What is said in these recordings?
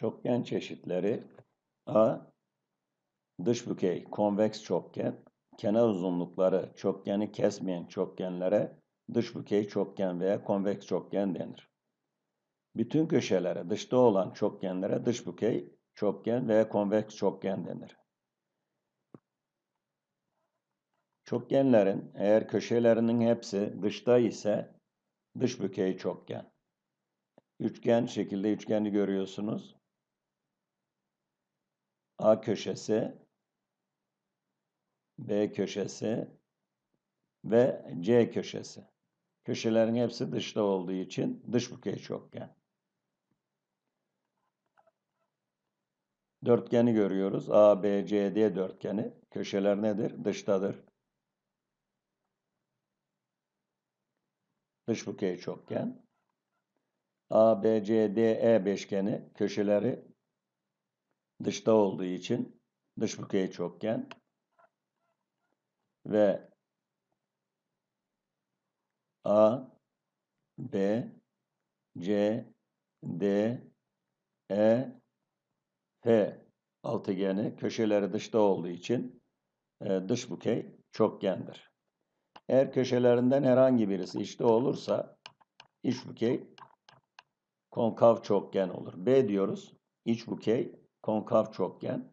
Çokgen çeşitleri A. Dış bükey konveks çokgen, kenar uzunlukları çokgeni kesmeyen çokgenlere dış bükey çokgen veya konveks çokgen denir. Bütün köşelere dışta olan çokgenlere dış bükey çokgen veya konveks çokgen denir. Çokgenlerin eğer köşelerinin hepsi dışta ise dış bükey çokgen. Üçgen şekilde üçgeni görüyorsunuz. A köşesi, B köşesi ve C köşesi. Köşelerin hepsi dışta olduğu için dış bükey çokgen. Dörtgeni görüyoruz. A, B, C, D dörtgeni. Köşeler nedir? Dıştadır. Dış bükey çokgen. A, B, C, D, E beşgeni. Köşeleri dışta olduğu için dış bükey çokgen ve A, B, C, D, E, F altıgeni köşeleri dışta olduğu için e, dış bükey çokgendir. Eğer köşelerinden herhangi birisi içte olursa iç bükey konkav çokgen olur. B diyoruz. İç bükey konkav çokgen,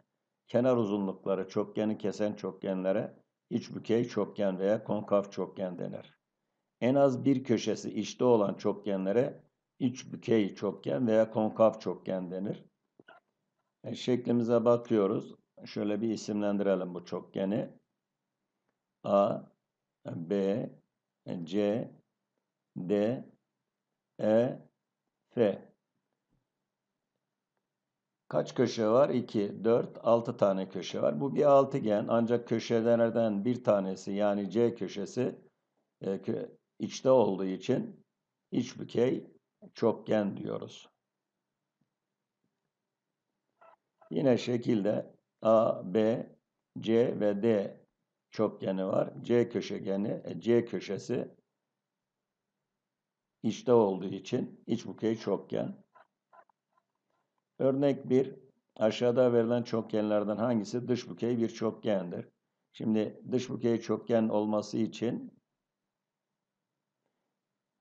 kenar uzunlukları çokgeni kesen çokgenlere iç bükey çokgen veya konkav çokgen denir. En az bir köşesi içte olan çokgenlere iç bükey çokgen veya konkav çokgen denir. E, şeklimize bakıyoruz. Şöyle bir isimlendirelim bu çokgeni. A, B, C, D, E, F. Kaç köşe var? 2, 4, 6 tane köşe var. Bu bir altıgen ancak köşelerden bir tanesi yani C köşesi e, içte olduğu için iç bükey çokgen diyoruz. Yine şekilde A, B, C ve D çokgeni var. C köşegeni, e, C köşesi içte olduğu için iç bükey çokgen. Örnek 1. Aşağıda verilen çokgenlerden hangisi dış bükey bir çokgendir? Şimdi dış bükey çokgen olması için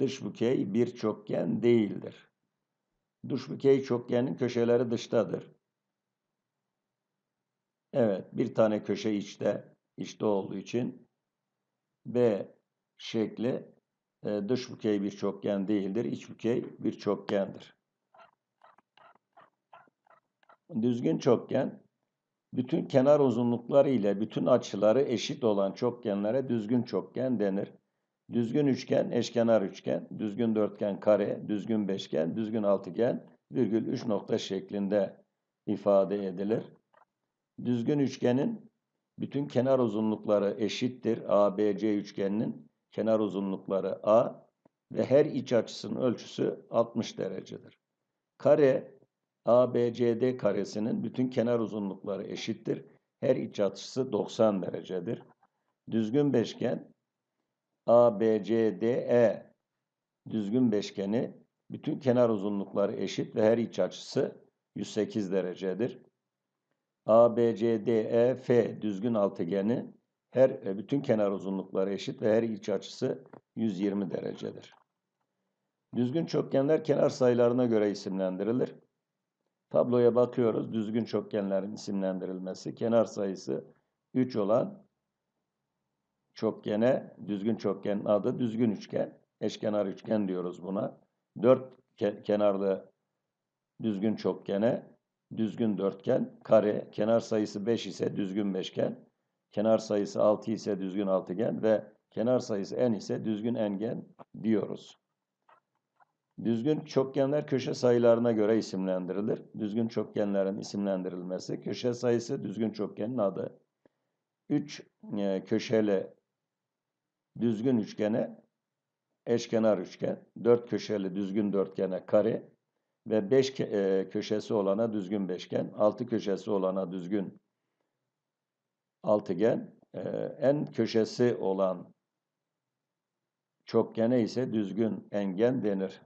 dış bükey bir çokgen değildir. Dış bükey çokgenin köşeleri dıştadır. Evet, bir tane köşe içte, içte olduğu için B şekli e, dış bükey bir çokgen değildir, iç bükey bir çokgendir. Düzgün çokgen bütün kenar uzunlukları ile bütün açıları eşit olan çokgenlere düzgün çokgen denir. Düzgün üçgen, eşkenar üçgen, düzgün dörtgen kare, düzgün beşgen, düzgün altıgen, virgül üç nokta şeklinde ifade edilir. Düzgün üçgenin bütün kenar uzunlukları eşittir. ABC üçgeninin kenar uzunlukları A ve her iç açısının ölçüsü 60 derecedir. Kare ABCD karesinin bütün kenar uzunlukları eşittir. Her iç açısı 90 derecedir. Düzgün beşgen ABCDE düzgün beşgeni bütün kenar uzunlukları eşit ve her iç açısı 108 derecedir. ABCDEF düzgün altıgeni her e, bütün kenar uzunlukları eşit ve her iç açısı 120 derecedir. Düzgün çokgenler kenar sayılarına göre isimlendirilir. Tabloya bakıyoruz. Düzgün çokgenlerin isimlendirilmesi. Kenar sayısı 3 olan çokgene, düzgün çokgenin adı düzgün üçgen. Eşkenar üçgen diyoruz buna. 4 ke kenarlı düzgün çokgene, düzgün dörtgen, kare, kenar sayısı 5 ise düzgün beşgen, kenar sayısı 6 ise düzgün altıgen ve kenar sayısı n ise düzgün engen diyoruz. Düzgün çokgenler köşe sayılarına göre isimlendirilir. Düzgün çokgenlerin isimlendirilmesi, köşe sayısı düzgün çokgenin adı. 3 e, köşeli düzgün üçgene eşkenar üçgen, 4 köşeli düzgün dörtgene kare ve 5 e, köşesi olana düzgün beşgen, 6 köşesi olana düzgün altıgen, e, en köşesi olan çokgene ise düzgün engen denir.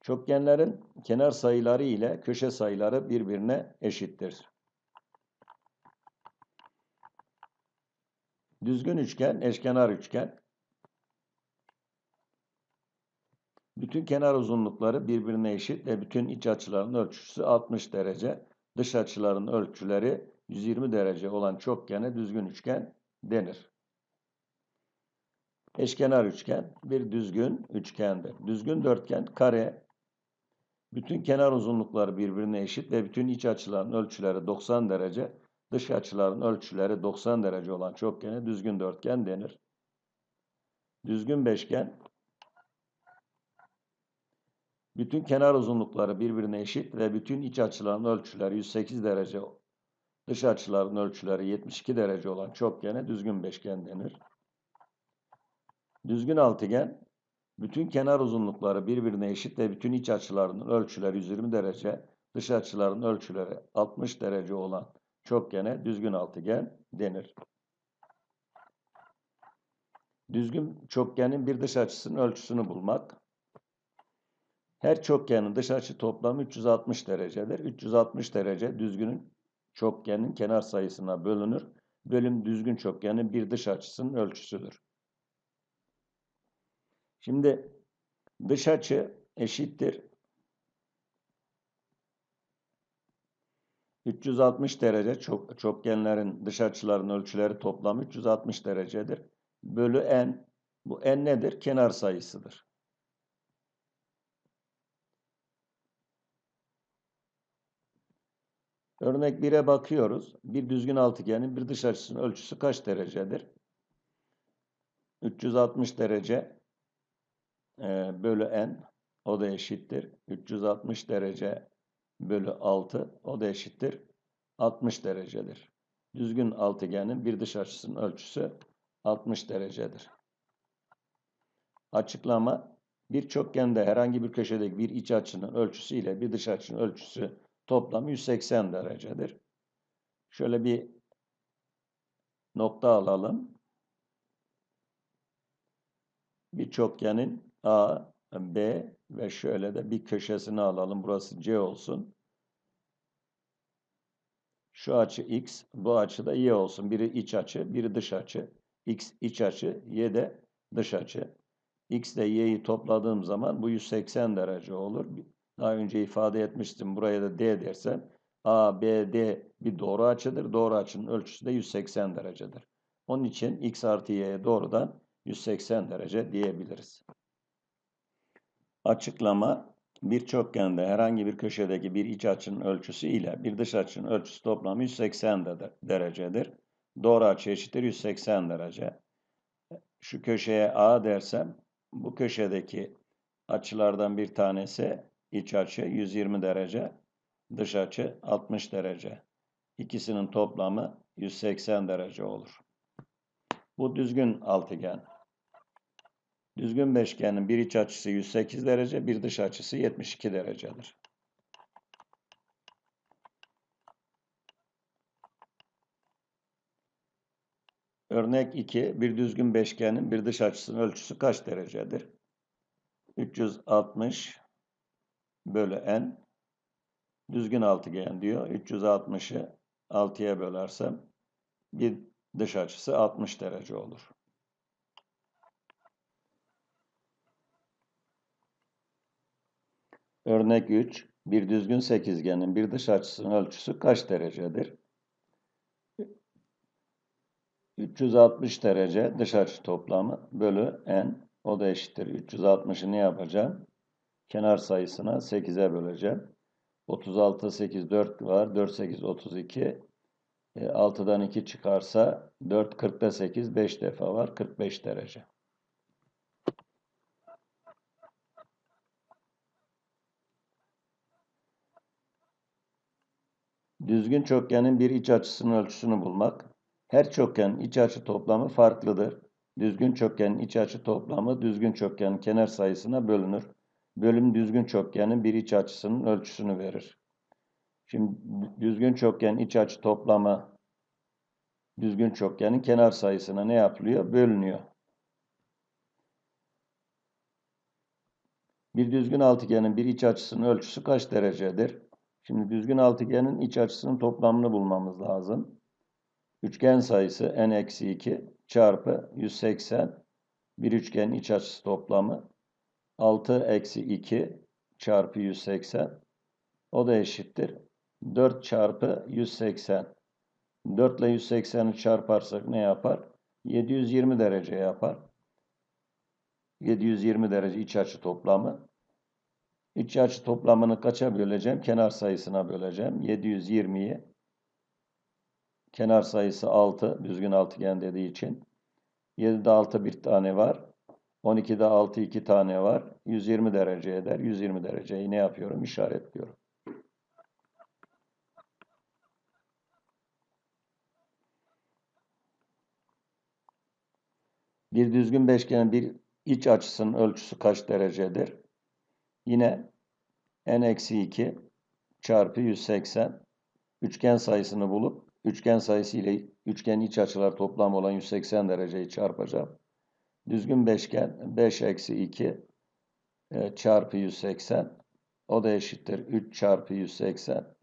Çokgenlerin kenar sayıları ile köşe sayıları birbirine eşittir. Düzgün üçgen, eşkenar üçgen. Bütün kenar uzunlukları birbirine eşit ve bütün iç açıların ölçüsü 60 derece. Dış açıların ölçüleri 120 derece olan çokgene düzgün üçgen denir. Eşkenar üçgen bir düzgün üçgendir. Düzgün dörtgen kare. Bütün kenar uzunlukları birbirine eşit ve bütün iç açıların ölçüleri 90 derece. Dış açıların ölçüleri 90 derece olan çokgene düzgün dörtgen denir. Düzgün beşgen bütün kenar uzunlukları birbirine eşit ve bütün iç açıların ölçüleri 108 derece, dış açıların ölçüleri 72 derece olan çokgene düzgün beşgen denir. Düzgün altıgen, bütün kenar uzunlukları birbirine eşit ve bütün iç açılarının ölçüleri 120 derece, dış açıların ölçüleri 60 derece olan çokgene düzgün altıgen denir. Düzgün çokgenin bir dış açısının ölçüsünü bulmak. Her çokgenin dış açı toplamı 360 derecedir. 360 derece düzgünün çokgenin kenar sayısına bölünür. Bölüm düzgün çokgenin bir dış açısının ölçüsüdür. Şimdi dış açı eşittir. 360 derece çok, çokgenlerin dış açıların ölçüleri toplamı 360 derecedir. Bölü n. Bu n nedir? Kenar sayısıdır. Örnek 1'e bakıyoruz. Bir düzgün altıgenin bir dış açısının ölçüsü kaç derecedir? 360 derece e, bölü n o da eşittir. 360 derece bölü 6 o da eşittir. 60 derecedir. Düzgün altıgenin bir dış açısının ölçüsü 60 derecedir. Açıklama bir çokgende herhangi bir köşedeki bir iç açının ölçüsü ile bir dış açının ölçüsü toplam 180 derecedir. Şöyle bir nokta alalım. Bir çokgenin A, B ve şöyle de bir köşesini alalım. Burası C olsun. Şu açı X, bu açı da Y olsun. Biri iç açı, biri dış açı. X iç açı, Y de dış açı. X ile Y'yi topladığım zaman bu 180 derece olur. Daha önce ifade etmiştim. Buraya da D dersem A, B, D bir doğru açıdır. Doğru açının ölçüsü de 180 derecedir. Onun için X artı Y'ye doğrudan 180 derece diyebiliriz. Açıklama bir çokgende herhangi bir köşedeki bir iç açının ölçüsü ile bir dış açının ölçüsü toplamı 180 derecedir. Doğru açı eşittir 180 derece. Şu köşeye A dersem bu köşedeki açılardan bir tanesi iç açı 120 derece, dış açı 60 derece. İkisinin toplamı 180 derece olur. Bu düzgün altıgen. Düzgün beşgenin bir iç açısı 108 derece, bir dış açısı 72 derecedir. Örnek 2. Bir düzgün beşgenin bir dış açısının ölçüsü kaç derecedir? 360 bölü n düzgün altıgen diyor. 360'ı 6'ya bölersem bir dış açısı 60 derece olur. Örnek 3. Bir düzgün sekizgenin bir dış açısının ölçüsü kaç derecedir? 360 derece dış açı toplamı bölü n. O da eşittir. 360'ı ne yapacağım? Kenar sayısına 8'e böleceğim. 36, 8, 4 var. 4, 8, 32. E, 6'dan 2 çıkarsa 4, 40'da 8, 5 defa var. 45 derece. Düzgün çokgenin bir iç açısının ölçüsünü bulmak. Her çokgenin iç açı toplamı farklıdır. Düzgün çokgenin iç açı toplamı düzgün çokgenin kenar sayısına bölünür. Bölüm düzgün çokgenin bir iç açısının ölçüsünü verir. Şimdi düzgün çokgenin iç açı toplamı düzgün çokgenin kenar sayısına ne yapılıyor? Bölünüyor. Bir düzgün altıgenin bir iç açısının ölçüsü kaç derecedir? Şimdi düzgün altıgenin iç açısının toplamını bulmamız lazım. Üçgen sayısı n-2 çarpı 180 bir üçgenin iç açısı toplamı 6 eksi 2 çarpı 180 o da eşittir. 4 çarpı 180 4 ile 180'i çarparsak ne yapar? 720 derece yapar. 720 derece iç açı toplamı. İç açı toplamını kaça böleceğim? Kenar sayısına böleceğim. 720'yi kenar sayısı 6. Düzgün altıgen dediği için. 7'de 6 bir tane var. 12'de 6 iki tane var. 120 derece eder. 120 dereceyi ne yapıyorum? İşaretliyorum. Bir düzgün beşgenin bir iç açısının ölçüsü kaç derecedir? Yine n-2 çarpı 180 üçgen sayısını bulup üçgen sayısı ile üçgen iç açılar toplam olan 180 dereceyi çarpacağım. Düzgün beşgen 5 eksi 2 e, çarpı 180 o da eşittir 3 çarpı 180.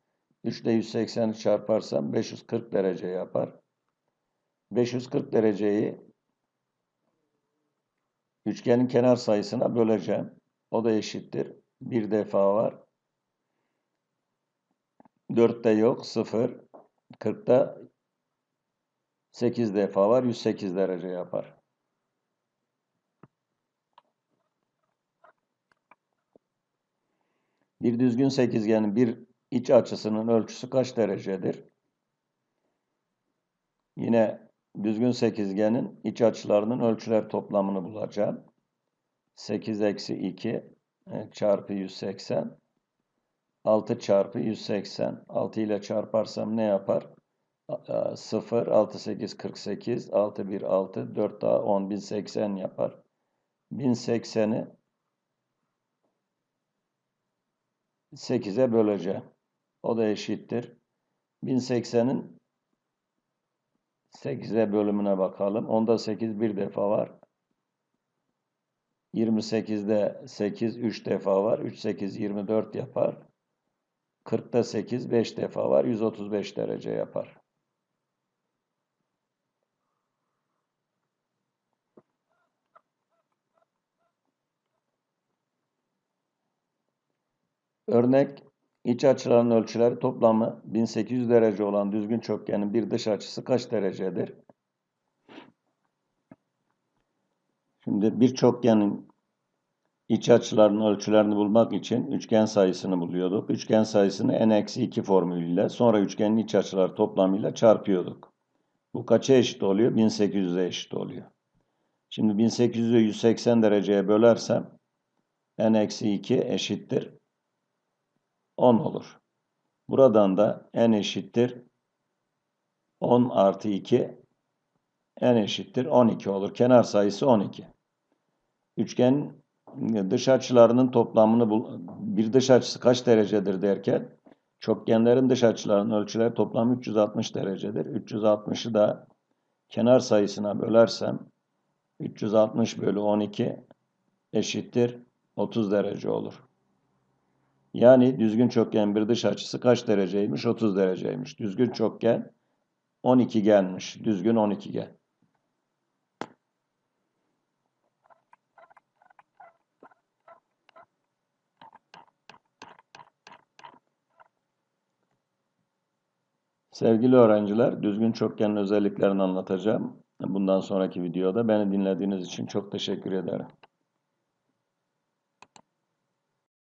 3 ile 180'i çarparsam 540 derece yapar. 540 dereceyi üçgenin kenar sayısına böleceğim. O da eşittir. Bir defa var. 4'te yok. 0. 40'ta 8 defa var. 108 derece yapar. Bir düzgün sekizgenin bir iç açısının ölçüsü kaç derecedir? Yine düzgün sekizgenin iç açılarının ölçüler toplamını bulacağım. 8 eksi 2 e, çarpı 180 6 çarpı 180 6 ile çarparsam ne yapar? 0 6 8 48 6 1 6 4 daha 10 1080 yapar. 1080'i 8'e böleceğim. O da eşittir. 1080'in 8'e bölümüne bakalım. Onda 8 bir defa var. 28'de 8 3 defa var. 3 8 24 yapar. 40'ta 8 5 defa var. 135 derece yapar. Örnek iç açıların ölçüleri toplamı 1800 derece olan düzgün çokgenin bir dış açısı kaç derecedir? Şimdi bir çokgenin iç açılarının ölçülerini bulmak için üçgen sayısını buluyorduk. Üçgen sayısını n-2 formülüyle sonra üçgenin iç açıları toplamıyla çarpıyorduk. Bu kaça eşit oluyor? 1800'e eşit oluyor. Şimdi 1800'ü 180 dereceye bölersem n-2 eşittir 10 olur. Buradan da n eşittir 10 artı 2 n eşittir 12 olur. Kenar sayısı 12. Üçgen dış açılarının toplamını bul bir dış açısı kaç derecedir derken çokgenlerin dış açılarının ölçüleri toplamı 360 derecedir. 360'ı da kenar sayısına bölersem 360 bölü 12 eşittir 30 derece olur. Yani düzgün çokgen bir dış açısı kaç dereceymiş? 30 dereceymiş. Düzgün çokgen 12 gelmiş. Düzgün 12 gel. Sevgili öğrenciler, düzgün çokgenin özelliklerini anlatacağım. Bundan sonraki videoda beni dinlediğiniz için çok teşekkür ederim.